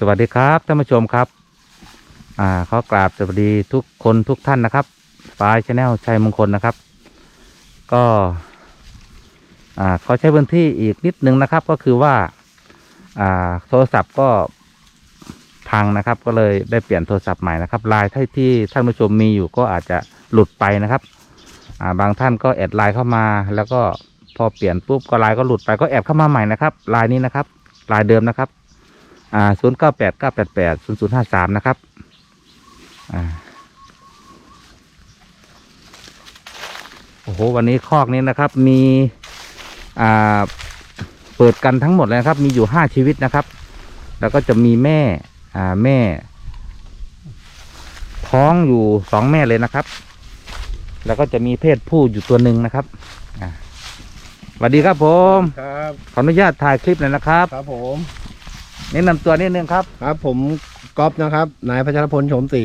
สวัสดีครับท่านผู้ชมครับ อ่าขอกราบสวัสดีทุกคนทุกท่านนะครับฟ้ายชาแนลชัยมงคลนะครับ ก็ อ่าขอใช้พื้นที่อีกนิดนึงนะครับ ก็คือว่า อ่า โทรศัพท์ก็พังนะครับ ก็เลยได้เปลี่ยนโทรศัพท์ใหม่นะครับไลน์ที่ที่ท่านผู้ชมมีอยู่ก็อาจจะหลุดไปนะครับ อ่า บางท่านก็แอดไลน์เข้ามา แล้วก็พอเปลี่ยนปุ๊บก็ไลน์ก็หลุดไปก็แอดเข้ามาใหม่นะครับไลน์นี้นะครับไลน์เดิมนะครับ อ่าศูนย์เก้าแปดเก้าแปดแปดศูนย์ศูนย์ห้าสามนะครับ อ่า โอ้โห วันนี้คอกนี้นะครับ มี อ่า เปิดกันทั้งหมดเลยนะครับ มีอยู่ห้าชีวิตนะครับ แล้วก็จะมีแม่ อ่า แม่ ท้องอยู่สองแม่เลยนะครับ แล้วก็จะมีเพศผู้อยู่ตัวหนึ่งนะครับ อ่าสวัสดีครับผม ครับ ขออนุญาตถ่ายคลิปหน่อยนะครับ ครับผม แนะนำตัวนิดนึงครับ ครับ ผมก๊อฟนะครับ นายพัชรพลโฉมศรี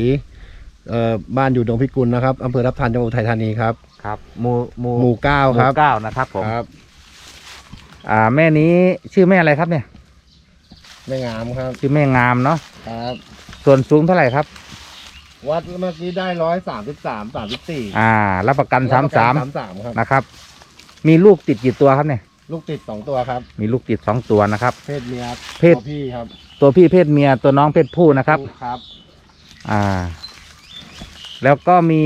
เอ่อบ้านอยู่ดงพิกุลนะครับอำเภอทับทันจังหวัดอุทัยธานีครับ ครับหมู่หมู่หมู่เก้าหครัมู่บเก้านะครับผมครับอ่าแม่นี้ชื่อแม่อะไรครับเนี่ยไม่งามครับชื่อแม่งามเนาะครับ ส่วนสูงเท่าไหร่ครับ วัดเมื่อกี้ได้ร้อยสามสิบสามสามสิบสี่อ่า รับประกันสามสามสามสามครับนะครับ มีลูกติดกี่ตัวครับเนี่ย ลูกติดสองตัวครับ มีลูกติดสองตัวนะครับ เพศเมียเพศ ตัวพี่ครับตัวพี่เพศเมียตัวน้องเพศผู้นะครับครับ อ่า แล้วก็มี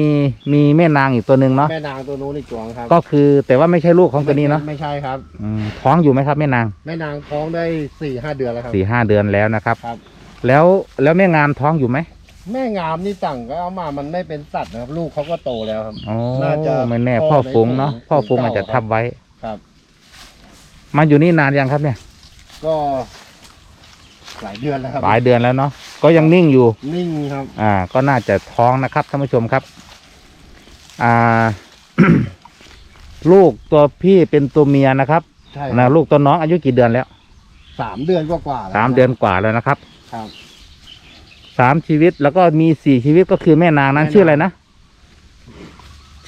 มีแม่นางอีกตัวหนึ่งเนาะแม่นางตัวนู้นอีกตัวครับก็คือแต่ว่าไม่ใช่ลูกของตัวนี้เนาะไม่ใช่ครับ อืมท้องอยู่ไหมครับแม่นางแม่นางท้องได้สี่ห้าเดือนแล้วครับ สี่ห้าเดือนแล้วนะครับ ครับ แล้วแล้วแม่งามท้องอยู่ไหมแม่งามนี่สั่งก็เอามามันไม่เป็นสัตว์นะครับ ลูกเขาก็โตแล้วครับ อ๋อน่าจะไม่แน่พ่พ่ออฝูงเนาะในฝูงพ่อฝูงเก่าอาจจะทับไว้ ครับ มาอยู่นี่นานยังครับเนี่ย ก็หลายเดือนแล้วครับ หลายเดือนแล้วเนาะก็ยังนิ่งอยู่ นิ่งครับ อ่า ก็น่าจะท้องนะครับท่านผู้ชมครับ อ่า ลูกตัวพี่เป็นตัวเมียนะครับใช่นะลูกตัวน้องอายุกี่เดือนแล้วสามเดือนกว่าๆแล้วสามเดือนกว่าแล้วนะครับครับสามชีวิตแล้วก็มีสี่ชีวิตก็คือแม่นางนั้นแม่นางชื่ออะไรนะ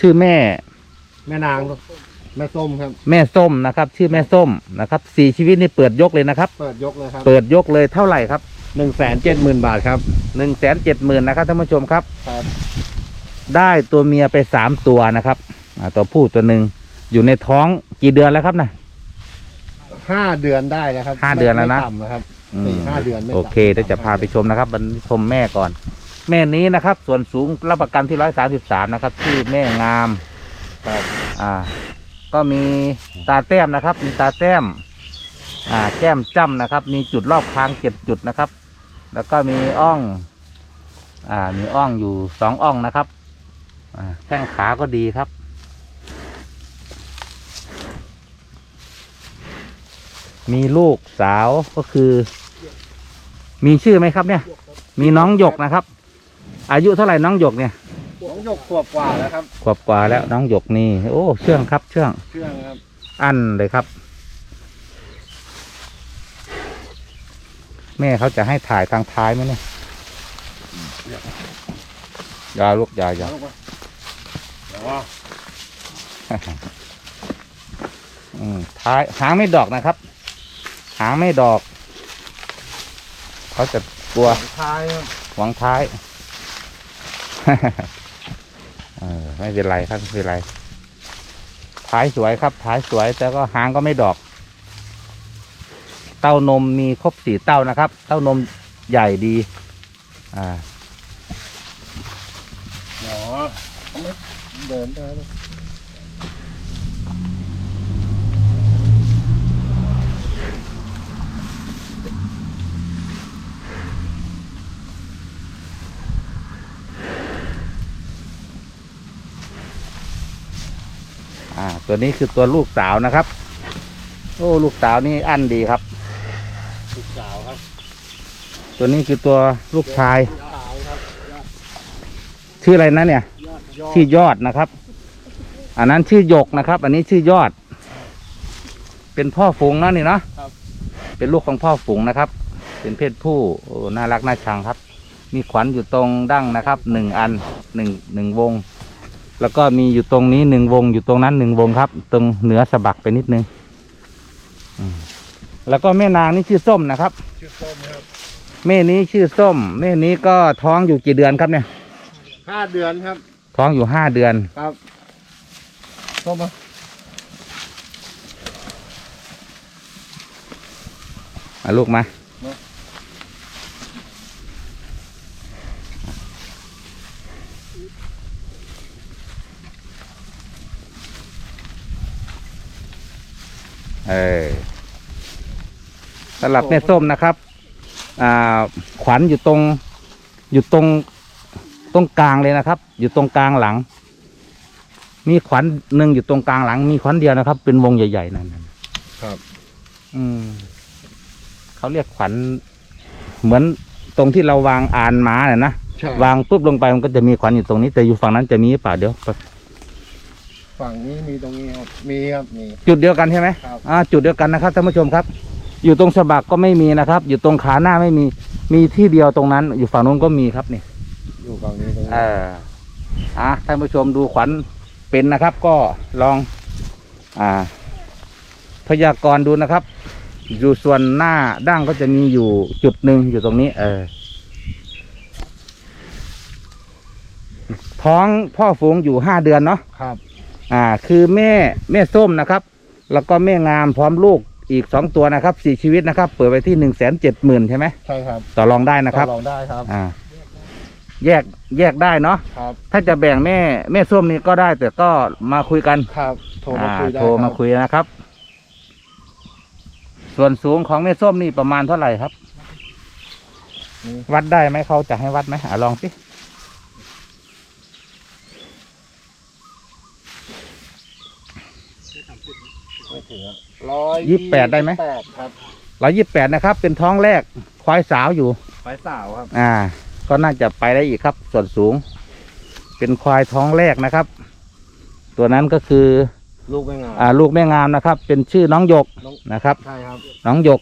ชื่อแม่ แม่นาง แม่ส้มครับ แม่ส้มนะครับ ชื่อแม่ส้มนะครับสี่ชีวิตนี่เปิดยกเลยนะครับ เปิดยกเลยครับเปิดยกเลยเท่าไหร่ครับหนึ่งแสนเจ็ดหมื่นบาทครับหนึ่งแสนเจ็ดหมื่นนะครับท่านผู้ชมครับ ครับได้ตัวเมียไปสามตัวนะครับอ่าตัวผู้ตัวหนึ่งอยู่ในท้องกี่เดือนแล้วครับนะ ห้าเดือนได้แล้วครับห้าเดือนแล้วนะ ไม่ต่ำนะครับอืมสี่ห้าเดือนไม่โอเคต่ำเดี๋ยวจะพาไปชมนะครับบันชมแม่ก่อน แม่นี้นะครับ ส่วนสูงรับประกันที่ร้อยสามสิบสามนะครับชื่อแม่งาม ครับ อ่า ก็มีตาแต้มนะครับ มีตาแต้ม อ่าแก้มจ้ำนะครับ มีจุดรอบคางเจ็ดจุดนะครับ แล้วก็มีอ่อง อ่า มีอ่องอยู่สองอ่องนะครับ อ่าแข้งขาก็ดีครับมีลูกสาวก็คือ มีชื่อไหมครับเนี่ย มีน้องหยกนะครับ อายุเท่าไหร่น้องหยกเนี่ย น้องหยกขวบกว่าแล้วครับขวบกว่าแล้วน้องหยกนี่ โอ้เชื่องครับเชื่อง เชื่องครับ อันเลยครับ แม่เขาจะให้ถ่ายทางท้ายไหมเนี่ยอยาลูกอยาอยาเอาลูกมาเดี๋ยวว่าอืมท้ายหางไม่ดอกนะครับ หางไม่ดอก เขาจะกลัว ท้ายครับ หวังท้ายเออ ไม่เป็นไรครับไม่เป็นไรท้ายสวยครับท้ายสวยแต่ก็หางก็ไม่ดอก เต้านมมีครบสี่เต้านะครับ เต้านมใหญ่ดี อ่าหนอเขาไม่เดินได้ อ่า ตัวนี้คือตัวลูกสาวนะครับ โอ้ลูกสาวนี่อันดีครับ ลูกสาวครับ ตัวนี้คือตัวลูกชายลูกสาวครับชื่ออะไรนะเนี่ย ยอดยอดชื่อยอดนะครับ อันนั้นชื่อหยกนะครับ อันนี้ชื่อยอด เป็นพ่อฝูงนะนี่เนาะครับเป็นลูกของพ่อฝูงนะครับ เป็นเพศผู้โอ้น่ารักน่าชังครับ มีขวัญอยู่ตรงดั้งนะครับหนึ่งอันหนึ่งหนึ่งวง แล้วก็มีอยู่ตรงนี้หนึ่งวงอยู่ตรงนั้นหนึ่งวงครับ ตรงเหนือสะบักไปนิดนึงอืมแล้วก็แม่นางนี่ชื่อส้มนะครับชื่อส้มครับแม่นี้ชื่อส้มแม่นี้ก็ท้องอยู่กี่เดือนครับเนี่ยห้าเดือนครับ ท้องอยู่ห้าเดือนครับส้มมามาลูกมา เออสำหรับแม่ส้มนะครับ อ่า ขวัญอยู่ตรง อยู่ตรง ตรงกลางเลยนะครับ อยู่ตรงกลางหลัง มีขวัญหนึ่งอยู่ตรงกลางหลัง มีขวัญเดียวนะครับ เป็นวงใหญ่ๆนั่นน่ะครับ อืมเขาเรียกขวัญเหมือนตรงที่เราวางอานม้าน่ะนะใช่วางปุ๊บลงไปมันก็จะมีขวัญอยู่ตรงนี้ แต่อยู่ฝั่งนั้นจะมีหรือเปล่าเดี๋ยว ฝั่งนี้มีตรงนี้ครับ มีครับ มี จุดเดียวกันใช่ไหมครับ อ่าจุดเดียวกันนะครับท่านผู้ชมครับ อยู่ตรงสะบักก็ไม่มีนะครับ อยู่ตรงขาหน้าไม่มี มีที่เดียวตรงนั้น อยู่ฝั่งนู้นก็มีครับนี่ อยู่ฝั่งนี้ตรงเอนี้ออะท่านผู้ชมดูขวัญเป็นนะครับ ก็ลอง อ่า พยากรณ์ดูนะครับ อยู่ส่วนหน้าดั้งก็จะมีอยู่จุดหนึ่งอยู่ตรงนี้ เออ ท้องพ่อฝูงอยู่ห้าเดือนเนาะครับ อ่า คือแม่แม่ส้มนะครับ แล้วก็แม่งามพร้อมลูกอีกสองตัวนะครับสี่ชีวิตนะครับ เปิดไปที่หนึ่งแสนเจ็ดหมื่นใช่ไหมใช่ครับต่อรองได้นะครับต่อรองได้ครับ อ่า แยกแยกได้เนาะครับ ถ้าจะแบ่งแม่แม่ส้มนี่ก็ได้ แต่ก็มาคุยกันครับโทรมาคุยได้อ่โทรมารับคุยนะครับ ส่วนสูงของแม่ส้มนี่ประมาณเท่าไหร่ครับนี่วัดได้ไหมเขาจะให้วัดไหมอ่าลองสิ ถึงร้อยยี่สิบแปดได้ไหม แปดครับร้อยยี่สิบแปดนะครับ เป็นท้องแรกควายสาวอยู่ ไฟสาวครับ อ่า ก็น่าจะไปได้อีกครับ ส่วนสูง เป็นควายท้องแรกนะครับ ตัวนั้นก็คือ ลูกไม่งามอ่าลูกแม่งามนะครับ เป็นชื่อน้องหยกน้องนะครับ ใช่ครับน้องหยก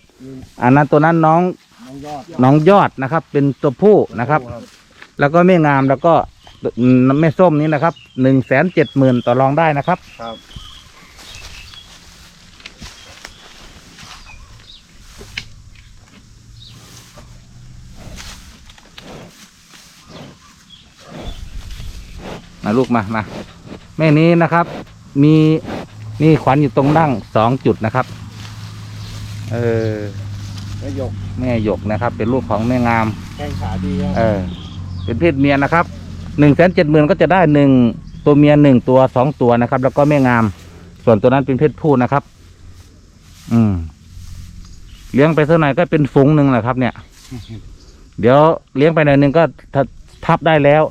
อันนั้นตัวนั้นน้องน้องยอดน้องยอดนะครับ เป็นตัวผู้นะครับ แล้วก็แม่งามแล้วก็อืมแม่ส้มนี้นะครับหนึ่งแสนเจ็ดหมื่นต่อรองได้นะครับ ครับ ลูกมามาแม่นี้นะครับ มีนี่ขวัญอยู่ตรงดั้งสองจุดนะครับ เออไม่หยกแม่หยกนะครับ เป็นลูกของแม่งามแข้งขาดีครับเออ เป็นเพศเมียนะครับหนึ่งแสนเจ็ดหมื่นก็จะได้หนึ่งตัวเมียหนึ่งตัวสองตัวนะครับ แล้วก็แม่งาม ส่วนตัวนั้นเป็นเพศผู้นะครับ อืม เลี้ยงไปเท่าไหร่ก็เป็นฝูงหนึ่งแหละครับ เนี่ย เดี๋ยวเลี้ยงไปหน่อยหนึ่งก็ทัทับได้แล้ว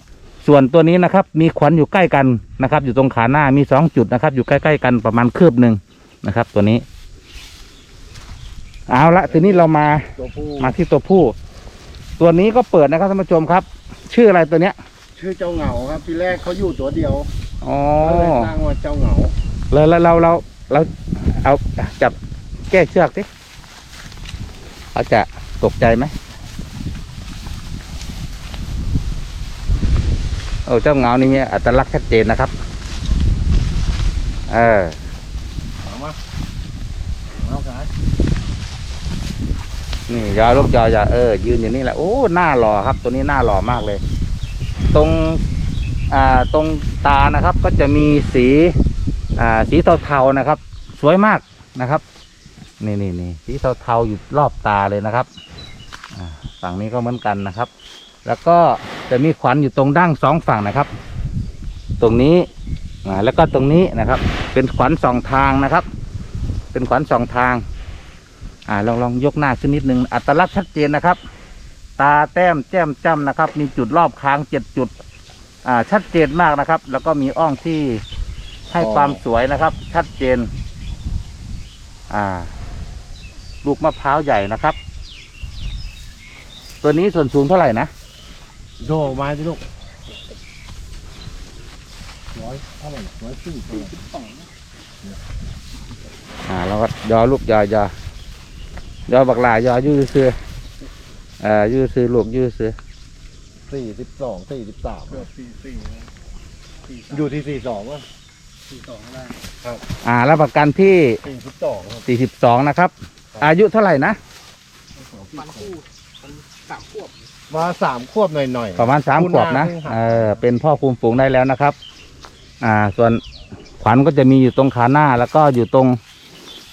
ส่วนตัวนี้นะครับ มีขวัญอยู่ใกล้กันนะครับ อยู่ตรงขาหน้ามีสองจุดนะครับ อยู่ใกล้ๆกันประมาณคืบหนึ่งนะครับ ตัวนี้ เอาละทีนี้เรามาตัวผู้มาที่ตัวผู้ ตัวนี้ก็เปิดนะครับท่านผู้ชมครับ ชื่ออะไรตัวเนี้ย ชื่อเจ้าเหงาครับทีแรกเขาอยู่ตัวเดียวอ๋อก็เลยตั้งว่าเจ้าเหงาแล้วแล้วเราเราเราเอาจับแก้เชือกสิเขาจะตกใจไหม โอ้เจ้าเงานี่มีอัตลักษณ์ชัดเจนนะครับ เออเอามาเอาขายนี่ยอลูกยอยาเออ ยืนอยู่นี่แหละโอ้หน้าหล่อครับ ตัวนี้หน้าหล่อมากเลย ตรงอ่าตรงตานะครับ ก็จะมีสีอ่าสีเทาๆนะครับ สวยมากนะครับนี่นี่นี่สีเทาๆอยู่รอบตาเลยนะครับฝั่งนี้ก็เหมือนกันนะครับ แล้วก็จะมีขวัญอยู่ตรงดั้งสองฝั่งนะครับ ตรงนี้อ่าแล้วก็ตรงนี้นะครับ เป็นขวัญสองทางนะครับ เป็นขวัญสองทาง อ่าลองลองยกหน้าขึ้นนิดนึงอัตลักษณ์ชัดเจนนะครับ ตาแต้มแจ่มจ้ำนะครับ มีจุดรอบค้างเจ็ดจุด อ่า ชัดเจนมากนะครับ แล้วก็มีอ่องที่ให้ความสวยนะครับ ชัดเจน อ่า ลูกมะพร้าวใหญ่นะครับ ตัวนี้ส่วนสูงเท่าไหร่นะ โดออกมาสิลูกร้อยเท่าไหร่ร้อยสี่สิบสองอ่าเราก็ยอลูกยอยอยอบักหลายอยืดซื้อเอ่ายืดซื้อลูกยืดซื้อสี่สิบสองสี่สิบสามเกือบสี่สี่นะสี่สามอยู่ที่สี่สองอะสี่สองได้อ่ารับประกันที่สี่สิบสองครับ สี่สิบสองนะครับ อายุเท่าไหร่นะ ปันคู่มันสามขวบ มาสามขวบหน่อยๆ ประมาณสามคู่ขวบนะหน้าคู่หลังเออ เป็นพ่อคุมฝูงได้แล้วนะครับ อ่า ส่วนขวัญก็จะมีอยู่ตรงขาหน้า แล้วก็อยู่ตรง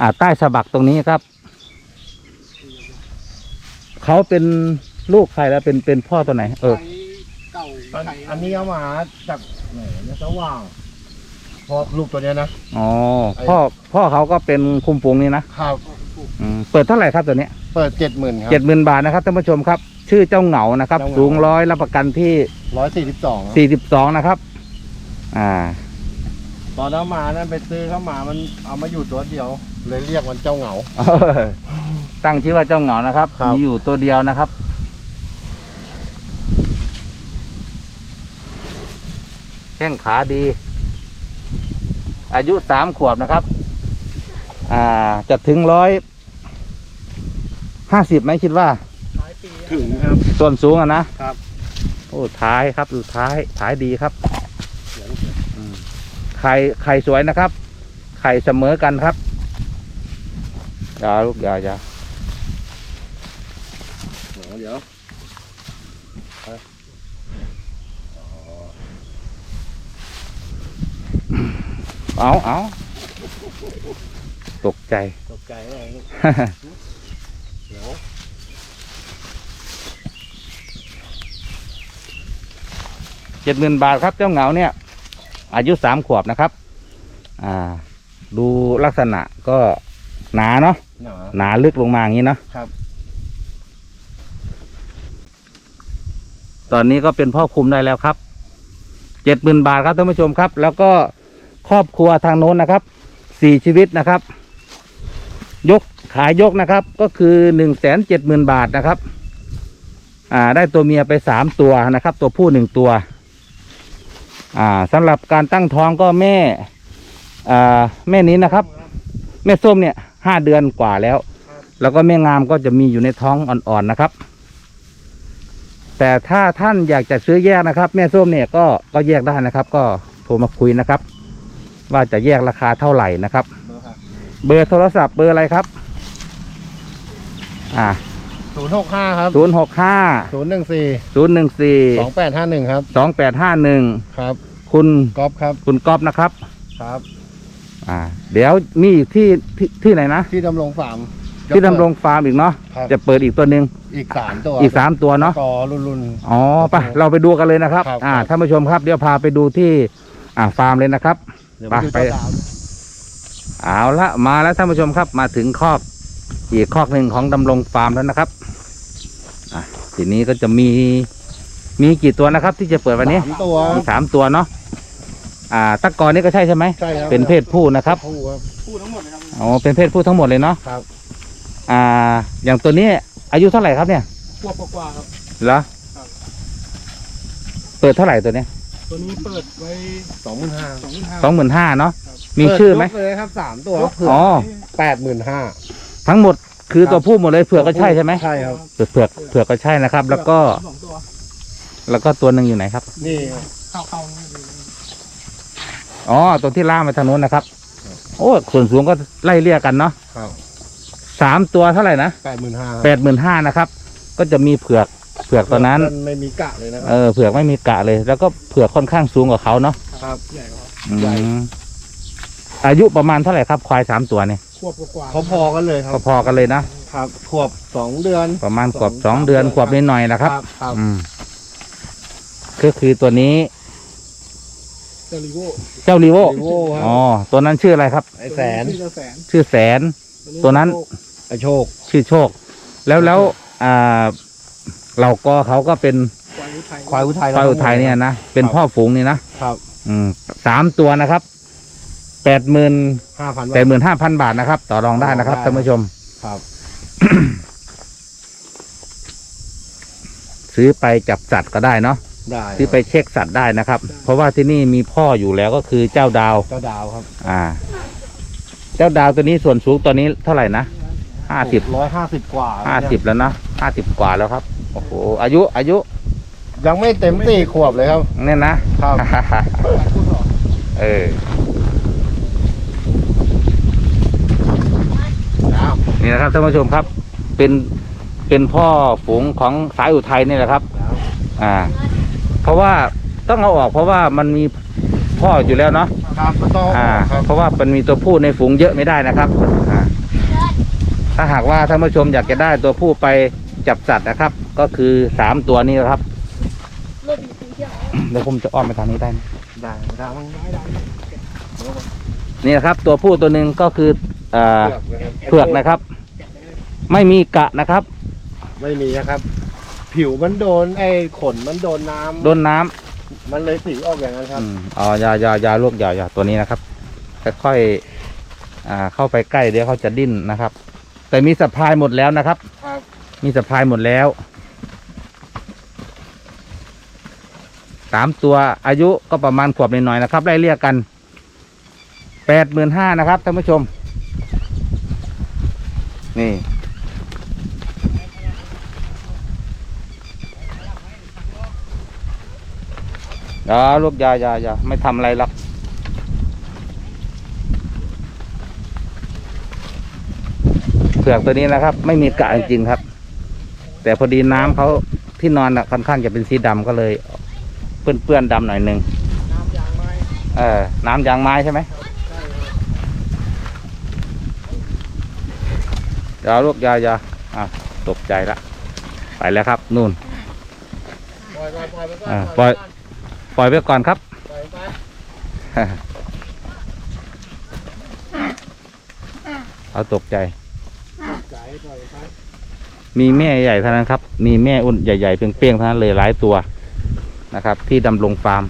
อ่า ใต้สะบักตรงนี้ครับ เขาเป็นลูกใครแล้วเป็นเป็นพ่อตัวไหน เออไทยเก่าอันไทยอันนี้เอามาจากไหนเนี่ยสว่างพอลูกตัวเนี้ยนะ อ๋อ พ่อ พ่อเขาก็เป็นคุมฝูงนี่นะ ครับอืมเปิดเท่าไหร่ครับตัวเนี้ย เปิดเจ็ดหมื่นครับเจ็ดหมื่นบาทนะครับท่านผู้ชมครับ ชื่อเจ้าเหงานะครับ เจ้าเหงา สูงร้อยรับประกันที่ร้อยสี่สิบสองสี่สิบสองนะครับ อ่า ตอนเอามานั้นไปซื้อเข้ามามันเอามาอยู่ตัวเดียว เลยเรียกมันเจ้าเหงาเออตั้งชื่อว่าเจ้าเหงานะครับครับ มีอยู่ตัวเดียวนะครับ แข้งขาดี อายุสามขวบนะครับ อ่าจะถึงร้อยห้าสิบไหมคิดว่าท้ายปี ถึงครับ ส่วนสูงอะนะครับ โอ้ท้ายครับดูท้ายท้ายดีครับอืมไข่ไข่สวยนะครับ ไข่เสมอกันครับอย่าลูกอย่าอย่าเดี๋ยวเอาเอาตกใจ ตกใจเลยเดี๋ยว เจ็ดหมื่นบาทครับเจ้าเหงาเนี่ย อายุสามขวบนะครับ อ่า ดูลักษณะก็หนาเนาะหนาหนาลึกลงมาอย่างนี้เนาะครับ ตอนนี้ก็เป็นพ่อคุมได้แล้วครับเจ็ดหมื่นบาทครับท่านผู้ชมครับ แล้วก็ครอบครัวทางโน้นนะครับสี่ชีวิตนะครับ ยกขายยกนะครับ ก็คือหนึ่งแสนเจ็ดหมื่นบาทนะครับ อ่า ได้ตัวเมียไปสามตัวนะครับ ตัวผู้หนึ่งตัว อ่าสำหรับการตั้งท้องก็แม่อ่าแม่นี้นะครับ แม่ส้มเนี่ยห้าเดือนกว่าแล้ว แล้วก็แม่งามก็จะมีอยู่ในท้องอ่อนๆนะครับ แต่ถ้าท่านอยากจะซื้อแยกนะครับ แม่ส้มเนี่ยก็ก็แยกได้นะครับ ก็โทรมาคุยนะครับ ว่าจะแยกราคาเท่าไหร่นะครับ เบอร์โทรศัพท์เบอร์อะไรครับ อ่า ศูนย์หกห้าครับศูนย์หกห้าศูนย์หนึ่งสี่ศูนย์หนึ่งสี่สองแปดห้าหนึ่งครับสองแปดห้าหนึ่งครับ คุณก๊อฟครับคุณก๊อฟนะครับ ครับ อ่า เดี๋ยวมีอีกที่ที่ที่ไหนนะ ที่ดำรงฟาร์ม ที่ดำรงฟาร์มอีกเนาะครับ จะเปิดอีกตัวหนึ่งอีกสามตัวอีกสามตัวเนาะกอรุ่นรุ่น อ๋อไปเราไปดูกันเลยนะครับ ครับอ่าครับ ท่านผู้ชมครับ เดี๋ยวพาไปดูที่ อ่าฟาร์มเลยนะครับ เดี๋ยวไปไปดูไปเจ้าดาวเอาละมาแล้วท่านผู้ชมครับมาถึงคอก อีกคอกหนึ่งของดำรงฟาร์มแล้วนะครับอะทีนี้ก็จะมีมีกี่ตัวนะครับ ที่จะเปิดวันนี้สามตัวมีสามตัวเนาะอ่าตะกอนนี่ก็ใช่ใช่ไหมใช่ครับเป็นเพศผู้นะครับผู้ครับพูดทั้งหมดเลยครับอ๋อเป็นเพศผู้ทั้งหมดเลยเนาะครับอ่า อย่างตัวนี้อายุเท่าไหร่ครับเนี่ยขวบกว่าๆครับ เหรอครับ เปิดเท่าไหร่ตัวเนี้ยตัวนี้เปิดไว้สองหมื่นห้าสองพันห้าสองหมื่นห้าเนาะมีชื่อไหมเลยครับสามตัวเผือกอ๋อ แปดหมื่นห้า ทั้งหมดคือตัวผู้หมดเลยเผือกก็ใช่ใช่ไหมใช่ครับเผือกเผือกเผือกก็ใช่นะครับ แล้วก็ สองตัวแล้วก็ตัวหนึ่งอยู่ไหนครับ นี่เข้าเข้าๆนี่ดีอ๋อตัวที่ล่ามไปทางนู้นนะครับ โอ้ส่วนสูงก็ไล่เลี่ยกันเนาะครับสามตัวเท่าไหร่นะแปดหมื่นห้าแปดหมื่นห้านะครับ ก็จะมีเผือกเผือกตัวนั้น ไม่มีกะเลยนะคเอรับอเผือกไม่มีกะเลย แล้วก็เผือกค่อนข้างสูงกว่าเขาเนาะครับ ใหญ่กว่า อืมใหญ่ อายุประมาณเท่าไหร่ครับควายสามตัวเนี่ยข วบกว่าเขาพอกันเลยครับพอๆกันเลยนะครับขวบสองเดือน ประมาณขวบสองเดือนขวบนิดหน่อยๆนะครับ ครับอืมก็คือตัวนี้เจอริโวเจ้าลีโวลิโวคอ๋รัอบตัวนั้นชื่ออะไรครับ ไอแสนชื่อแสนชื่อแสน ตัวนั้น ไอโชคชื่อโชค แล้วแล้วอ่าเราก็เขาก็เป็นควายอุทัยควายอุทัยควายอุทัยเนี่ยนะเป็นพ่อฝูงนี่นะครับ อืมสามตัวนะครับ แปดหมื่นห้าพัน แปดหมื่นห้าพันบาทนะครับ ต่อรองได้นะครับท่านผู้ชม ครับ ซื้อไปจับสัตว์ก็ได้เนาะได้ซื้อไปเช็คสัตว์ได้นะครับ เพราะว่าที่นี่มีพ่ออยู่แล้วก็คือเจ้าดาว เจ้าดาวครับอ่า เจ้าดาวตัวนี้ส่วนสูงตัวนี้เท่าไหร่นะห้าสิบร้อยห้าสิบกว่าห้าสิบแล้วนะห้าสิบกว่าแล้วครับโอ้โหอายุอายุยังไม่เต็มสี่ขวบเลยครับ เนี่ยนะ ครับคู่สองเออ นี่นะครับท่านผู้ชมครับ เป็นเป็นพ่อฝูงของสายอุทัยนี่แหละครับ อ่า เพราะว่าต้องเอาออกเพราะว่ามันมีพ่ออยู่แล้วเนาะครับก็ต้องอ่า ครับเพราะว่ามันมีตัวผู้ในฝูงเยอะไม่ได้นะครับอ่าถ้าหากว่าท่านผู้ชมอยากจะได้ตัวผู้ไปจับสัตว์นะครับ ก็คือสามตัวนี้นะครับเดี๋ยวผมจะอ้อมไปทางนี้ได้ไหมได้ได้มั้งได้ได้นี่นะครับ ตัวผู้ตัวหนึ่งก็คืออ่าเผือกนะครับ ไม่มีกะนะครับ ไม่มีนะครับ ผิวมันโดนไอ้ขนมันโดนน้ำโดนน้ำมันเลยสีออกอย่างนั้นครับ อืมอ๋อยายายาลูกยายาตัวนี้นะครับค่อยๆอ่าเข้าไปใกล้เดี๋ยวเขาจะดิ้นนะครับ แต่มีสะพายหมดแล้วนะครับ ครับ มีสะพายหมดแล้วสามตัวอายุก็ประมาณขวบหน่อยๆนะครับไล่เรียกกันแปดหมื่นห้านะครับท่านผู้ชม นี่ เดี๋ยวลูกอยาอยาอยาไม่ทำอะไรหรอกเผือกตัวนี้นะครับ ไม่มีกะจริงๆครับ แต่พอดีน้ำเขาที่นอนอะค่อนข้างจะเป็นสีดำก็เลย เปื้อนๆดำหน่อยหนึ่งน้ำยางไม้เออน้ำยางไม้ใช่ไหมใช่ครับเดาลูกอยาอยาอะตกใจละไปแล้วครับ นู่นปล่อยปล่อยปล่อย ปก่อนอ่าปล่อยปล่อยไปก่อนครับ ปล่อยไปเอาตกใจจ่ายปล่อยไปมีแม่ใหญ่เท่านั้นครับ มีแม่อุ่นใหญ่ๆเปรี้ยงๆเท่านั้นเลยหลายตัวนะครับ ที่ดำรงฟาร์ม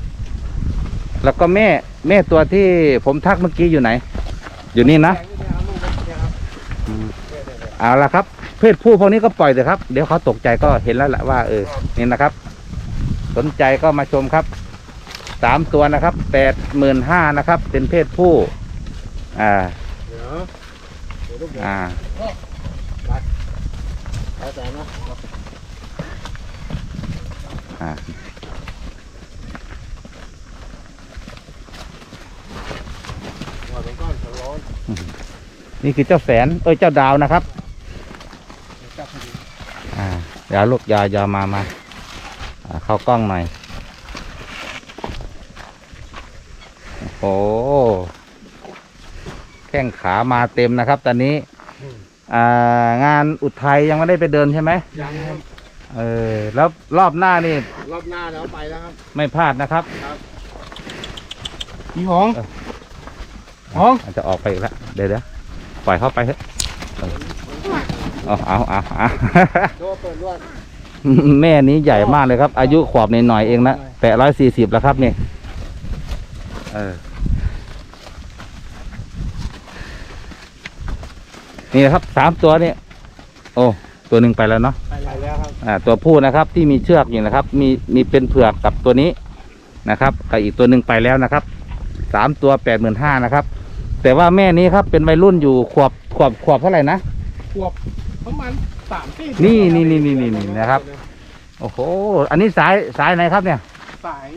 แล้วก็แม่แม่ตัวที่ผมทักเมื่อกี้อยู่ไหน อยู่นี่นะแกงนี่เอาลูกเนี่ยครับอืมเอาละครับ เพศผู้พวกนี้ก็ปล่อยเถอะครับ เดี๋ยวเขาตกใจก็เห็นแล้วแหละว่าเออนี่นะครับ สนใจก็มาชมครับ สามตัวนะครับแปดหมื่นห้านะครับ เป็นเพศผู้ อ่า เดี๋ยวเดี๋ยวลูกเดี๋ยวอ่าเอาแต่นะ อ่าปล่อยไปก่อนมันร้อนนี่คือเจ้าแสน เอ้ย เจ้าดาวนะครับ จับพอดีอ่าเดี๋ยวลูกยายามามาอ่าเข้ากล้องหน่อย อ้โหแข้งขามาเต็มนะครับ ตอนนี้ อ่างานอุทัยยังไม่ได้ไปเดินใช่ไหมยังครับเออแล้วรอบหน้านี่ รอบหน้าแล้วไปแล้วครับ ไม่พลาดนะครับพี่หงเออ หงอาจจะออกไปอีกแล้วเดี๋ยวเดี๋ยวปล่อยเข้าไปเถอะเออเอาเอาเอาเอา โดเปิดรวด แม่นี้ใหญ่มากเลยครับ อายุขวบหน่อยๆเองนะแปดร้อยสี่สิบแล้วครับนี่เออ นี่นะครับสามตัวนี่โอ้ตัวหนึ่งไปแล้วเนาะไปไปแล้วครับอ่าตัวผู้นะครับที่มีเชือกอยู่นะครับ มีมีเป็นเผือกกับตัวนี้นะครับกับอีกตัวหนึ่งไปแล้วนะครับสามตัวแปดหมื่นห้านะครับ แต่ว่าแม่นี้ครับเป็นวัยรุ่นอยู่ขวบขวบขวบเท่าไหร่นะขวบประมาณสามสี่นี่นี่นี่นี่นี่นี่นะครับ โอ้โหอันนี้สายสายไหนครับเนี่ย สาย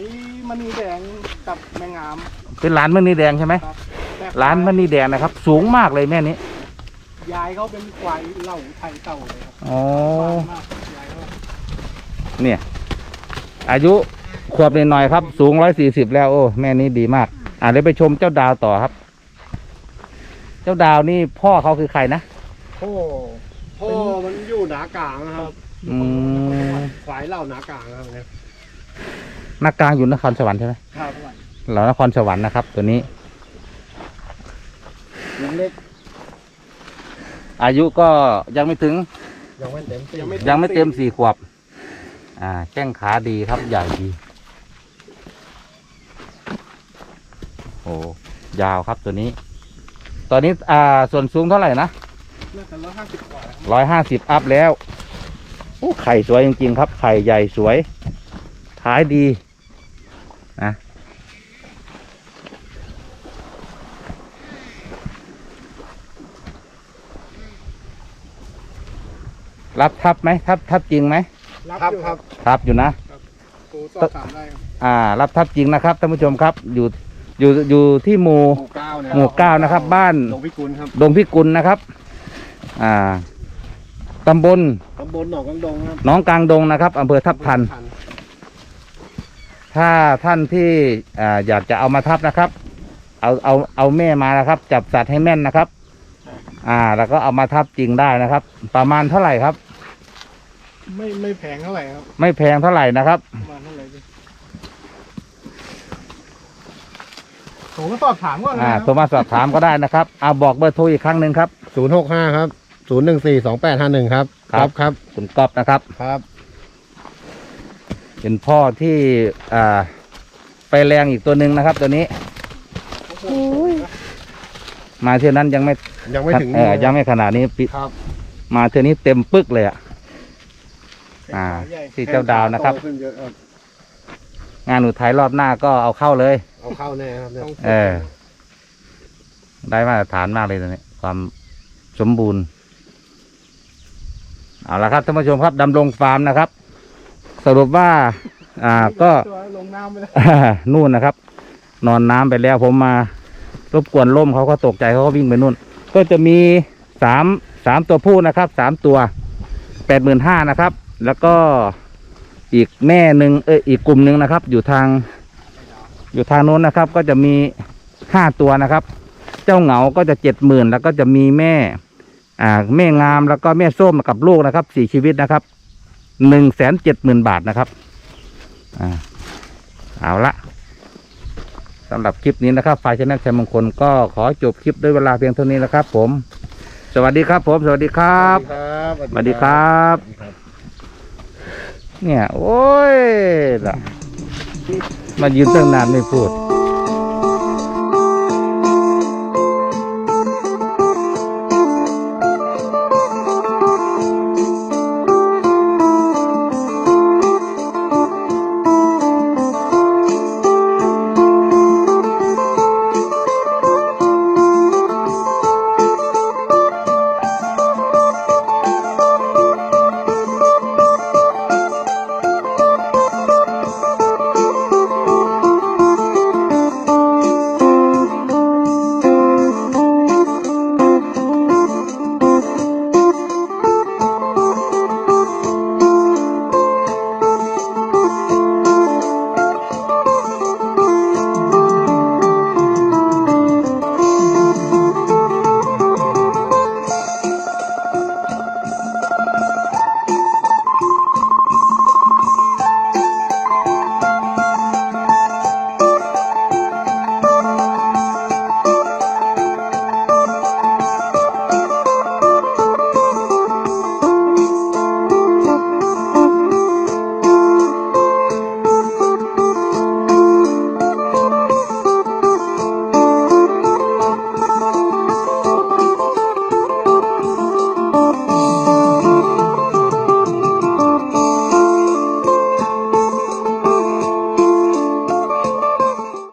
มณีแดงกับแมงงาม เป็นร้านมณีแดงใช่ไหมครับแต่ร้านมณีแดงนะครับ สูงมากเลยแม่นี้ ยายเขาเป็นควายเหล่าไทยเต่าเลยครับอ๋อบ้านมากยายเขาเนี่ย อายุขวบหน่อยๆครับ สูงร้อยสี่สิบแล้วโอ้แม่นี้ดีมาก อ่าเดี๋ยวไปชมเจ้าดาวต่อครับ เจ้าดาวนี่พ่อเขาคือใครนะโอ้พ่อมันอยู่หนากลางนะครับอืมควายเหล่าหนากลางนะครับเนี่ยนักกลางอยู่นครสวรรค์ใช่ไหมครับเหล่านครสวรรค์นะครับ ตัวนี้ยังเล็ก อายุก็ยังไม่ถึงยังไม่เต็มที่ยังไม่ยังไม่เต็มสี่ขวบ อ่า แข้งขาดีครับใหญ่ดีโอ้ยาวครับตัวนี้ ตอนนี้อ่าส่วนสูงเท่าไหร่นะน่าจะร้อยห้าสิบกว่าครับร้อยห้าสิบอัพแล้วโอ้ไข่สวยจริงๆครับ ไข่ใหญ่สวย ท้ายดี รับทับไหมทับทับจริงไหมครับอยู่ครับทับอยู่นะโอ้สอบถามได้ครับอ่า รับทับจริงนะครับท่านผู้ชมครับอยู่อยู่อยู่ที่หมู่หมู่เก้าเนี่ยหมู่เก้านะครับ บ้านหลวงพิกุลครับดงพิกุลนะครับ อ่าตำบลตำบลหนองกังดงครับหนองกลางดงนะครับอำเภอทับทัน ถ้าท่านที่อ่าอยากจะเอามาทับนะครับ เอาเอาเอาแม่มานะครับ จับสัตว์ให้แม่นนะครับ อ่า แล้วก็เอามาทับจริงได้นะครับ ประมาณเท่าไหร่ครับ ไม่ไม่แพงเท่าไหร่ครับไม่แพงเท่าไหร่นะครับประมาณเท่าไหร่ดิผมก็สอบถามก่อนนะอ่าคโทรรับมาสอบถามก็ได้นะครับเอาบอกเบอร์โทรอีกครั้งหนึ่งครับ ศูนย์หกห้าครับศูนย์หนึ่งสี่สองแปดห้าหนึ่งครับครับ ครับคุณก๊อฟนะครับ ครับ เป็นพ่อที่อ่าไปแรงอีกตัวหนึ่งนะครับ ตัวนี้ มาเท่านั้นยังไม่ยังไม่ถึงเออยังไม่ขนาดนี้ปิครับ มาเท่านี้เต็มปึกเลยอะ อ่า ที่เจ้าดาวนะครับโตขึ้นเยอะครับงานอุทัยรอบหน้าก็เอาเข้าเลย เอาเข้าแน่ครับเนี่ยเออ ได้มาตรฐานมากเลยตัวนี้ ความสมบูรณ์ เอาละครับท่านผู้ชมครับดำรงฟาร์มนะครับ สรุปว่า อ่าก็ ตัวลงน้ำไปแล้วนู่นนะครับ นอนน้ำไปแล้วผมมารบกวนล่มเขาก็ตกใจเขาก็วิ่งไปนู่น ก็จะมีสามสามตัวผู้นะครับสามตัวแปดหมื่นห้านะครับ แล้วก็อีกแม่หนึ่งเอออีกกลุ่มหนึ่งนะครับ อยู่ทาง อยู่ทางโน้นนะครับ ก็จะมีห้าตัวนะครับ เจ้าเหงาก็จะเจ็ดหมื่นแล้วก็จะมีแม่ อ่า แม่งามแล้วก็แม่ส้มกับลูกนะครับสี่ชีวิตนะครับหนึ่งแสนเจ็ดหมื่นบาทนะครับ อ่าเอาละสำหรับคลิปนี้นะครับฝ่ายชนะชัยมงคลก็ขอจบคลิปด้วยเวลาเพียงเท่านี้นะครับ ผม สวัสดีครับผม สวัสดีครับครับสวัสดีครับ เนี่ย โอ้ยล่ะมายืนตั้งนานไม่พูด